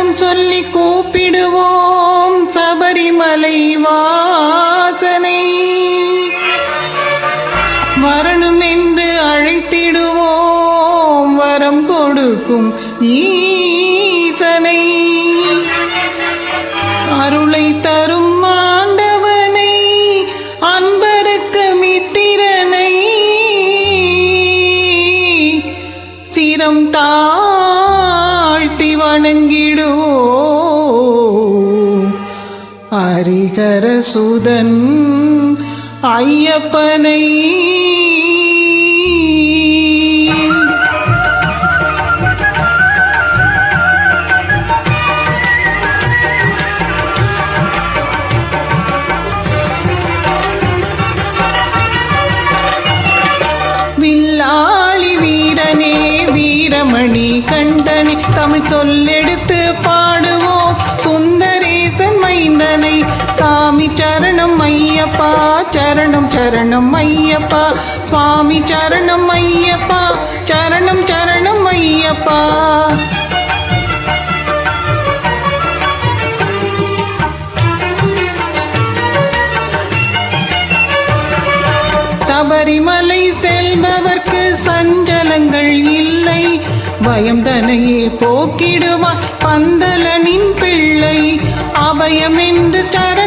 சரணம் சொல்லி கூப்பிடுவோம் சபரிமலை வாசனை. வரணும் என்று அழைத்திடுவோம் வரம் கொடுக்கும் ஈசனை. அருளை தரும் ஆண்டவனை அன்பருக்கு மித்திரனை. சிரம் தாழ்த்தி வணங்கிடும் ஹரிகர சுதன் ஐயப்பனை. வில்லாளி வீரனே வீரமணி கண்டனே தமிழ் சொல்லே சரணம் சரணம் ஐயப்பா. சுவாமி சரணம் ஐயப்பா. சரணம் சரணம் ஐயப்பா. சபரிமலை செல்பவர்க்கு சஞ்சலங்கள் இல்லை. பயம் தனையே போக்கிடுவான் பந்தலனின் பிள்ளை. அபயம் என்று தர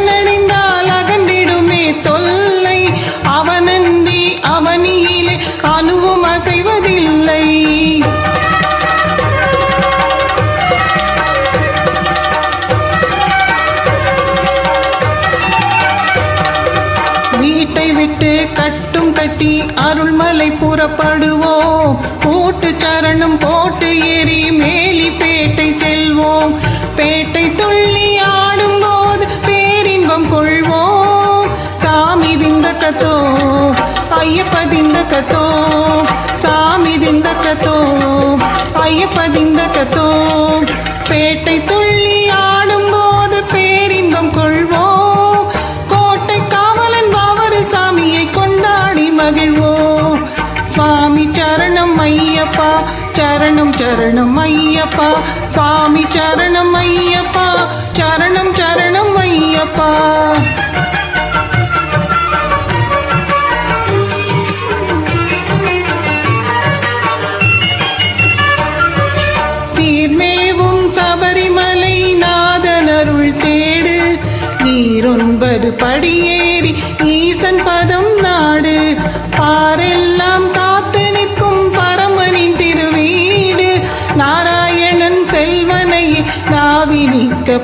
வீட்டை விட்டு கட்டும் கட்டி அருள்மலை புறப்படுவோம். கூட்டு சரணம் போட்டு ஏறி மேலி பேட்டை செல்வோம். பேட்டை துள்ளி ஆடும்போது பேரின்பம் கொள்வோம். சாமி திந்தக்கத்தோ ஐயப்ப திந்தக்கத்தோ சாமி திந்தக்கத்தோ ஐயப்ப திந்தக்கத்தோ பேட்டை துள்ளி ஐயப்பா சரணம் சரணம் ஐயப்பா. சாமி சரணம் ஐயப்பா சரணம் சரணம் ஐயப்பா. சீர்மேவும் சபரிமலை நாதனருள் தேடு. நீரொன்பது படியேறி ஈசன் பதம் நாடு. பாரெல்லாம்